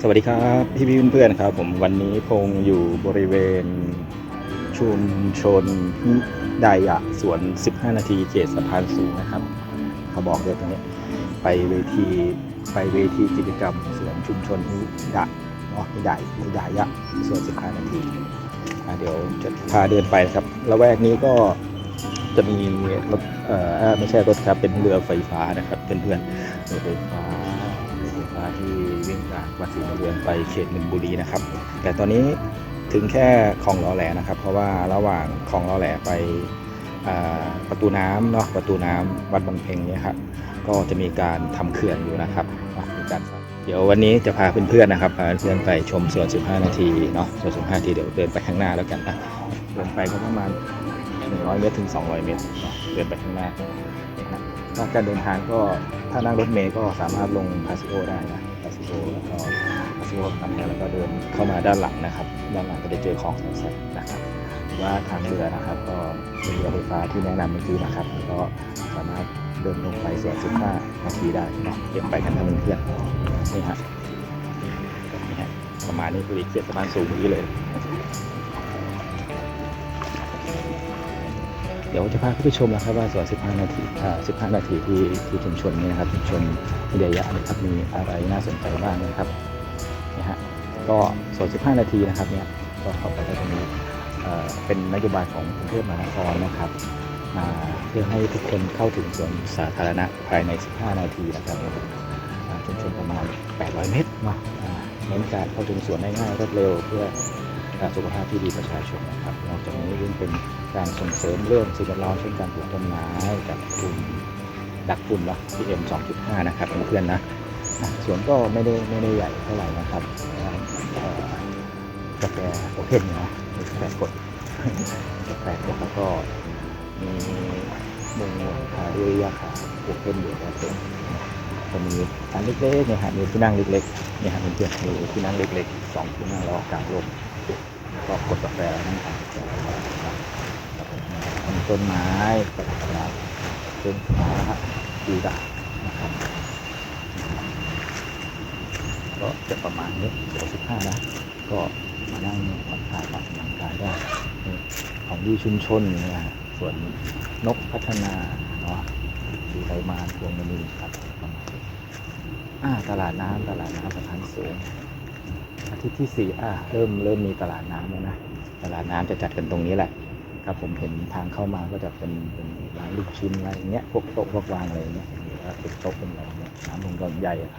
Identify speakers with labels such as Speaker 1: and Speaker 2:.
Speaker 1: สวัสดีครับพี่พี่เพื่อนๆครับ ผมวันนี้พงอยู่บริเวณชุมชนฮิไดอะสวน 15 นาทีเขตสะพานสูงนะครับเขาบอกเลยตรงนี้ไปเวทีไปเวทีกิจกรรมสวนชุมชนฮิดะเนาะฮิไดฮิไดยะสวน 15 นาทีเดี๋ยวจะพาเดินไปนะครับละแวกนี้ก็ จะมีรถเอ่อไม่ใช่รถครับเป็นเรือไฟฟ้านะครับเพื่อนๆเรือไฟฟ้าเรถไฟฟ้าที่วิ่งจากวัดศรีนเรือนไปเขตมินบุรีนะครับ แต่ตอนนี้ถึงแค่คลองล้อแหลนะครับ เพราะว่าระหว่างคลองล้อแหลไปประตูน้ำเนาะประตูน้ำวัดบางเพ็งเนี่ยครับก็จะมีการทำเขื่อนอยู่นะครับมีการเดี๋ยววันนี้จะพาเพื่อนๆนะครับพาเพื่อนไปชมสวน 15 นาทีเนาะสวน 15 นาทีเดี๋ยวเดินไปข้างหน้าแล้วกันนะเดินไปก็ประมาณ 100 เมตรถึง 200 เมตรเนาะเดินไปข้างหน้านะถ้าการเดินทางก็ถ้านั่งรถเมล์ก็สามารถลงพาซิโอได้นะพาซิโอแล้วก็พาซิโอทำแล้วก็เดินเข้ามาด้านหลังนะครับ ด้านหลังก็จะเจอคลองแสนนะครับว่าทางเรือนะครับ ก็เป็นเรือไฟฟ้าที่แนะนำเมื่อกี้นะครับก็สามารถเดินลงไปสวน15นาทีได้เนาะเดี๋ยวไปกันนะเพื่อนนี่ฮะนี่ฮะประมาณนี้คือเขียนสะพานสูงนี้เลย เดี๋ยวจะพาคุณผู้ชมนะครับว่าสวน 15 นาทีอ่า15 นาทีที่ที่ชุมชนนี้นะครับชุมชนวิทยานะครับมีอะไรน่าสนใจบ้างนะครับนี่ฮะก็สวน 15 นาทีนะครับเนี่ยก็เข้าไปได้ตรงนี้เอ่อเป็นนโยบายของกรุงเทพมหานครนะครับมาเพื่อให้ทุกคนเข้าถึงสวนสาธารณะภายใน 15 นาทีนะครับอ่าชุมชนประมาณ 800 เมตรเนาะเน้นการเข้าถึงสวนได้ง่ายรวดเร็วเพื่อสุขภาพที่ดีประชาชนนะครับนอกจากนี้ยังเป็น การส่งเสริมเรื่องสิ่งแวดล้อมเช่นการปลูกต้นไม้กับฝุ่นดักฝุ่นเนาะ PM 2.5 นะครับเพื่อนๆนะอะสวนก็ไม่ได้ไม่ได้ใหญ่เท่าไหร่นะครับกาแฟโอเพนนะกาแฟกดกาแฟกดแล้วก็มีมุงหลังคาด้วยยาคาโอเพนอยู่ครับผมก็มีอันเล็กๆเนี่ยฮะมีที่นั่งเล็กๆเนี่ยฮะเพื่อนๆมีที่นั่งเล็กๆสองที่นั่งรอกลางลมก็กดฟนั่งทานมี ต้นไม้นะครับต้นฟ้าดีดานะครับก็จะประมาณนี้เดี๋ยวสิบห้านะ ก็มานั่งผ่อนคลายออกกำลังกายได้ ของดีชุมชนเนี่ยฮะส่วนนกพัฒนาเนาะดูไรมาพวงมณีครับประมาณนี้อ่าตลาดน้ำตลาดน้ำสะพานสูงอาทิตย์ที่สี่อะเริ่มเริ่มมีตลาดน้ำแล้วนะตลาดน้ำจะจัดกันตรงนี้แหละ ครับผมเห็นทางเข้ามาก็จะเป็นเป็นร้านลูกชิ้นอะไรอย่างเงี้ยพวกโต๊ะพวกวางอะไรอย่างเงี้ยหรือว่าเป็นโต๊ะเป็นอะไรเงี้ยน้ำลงใหญ่ครับ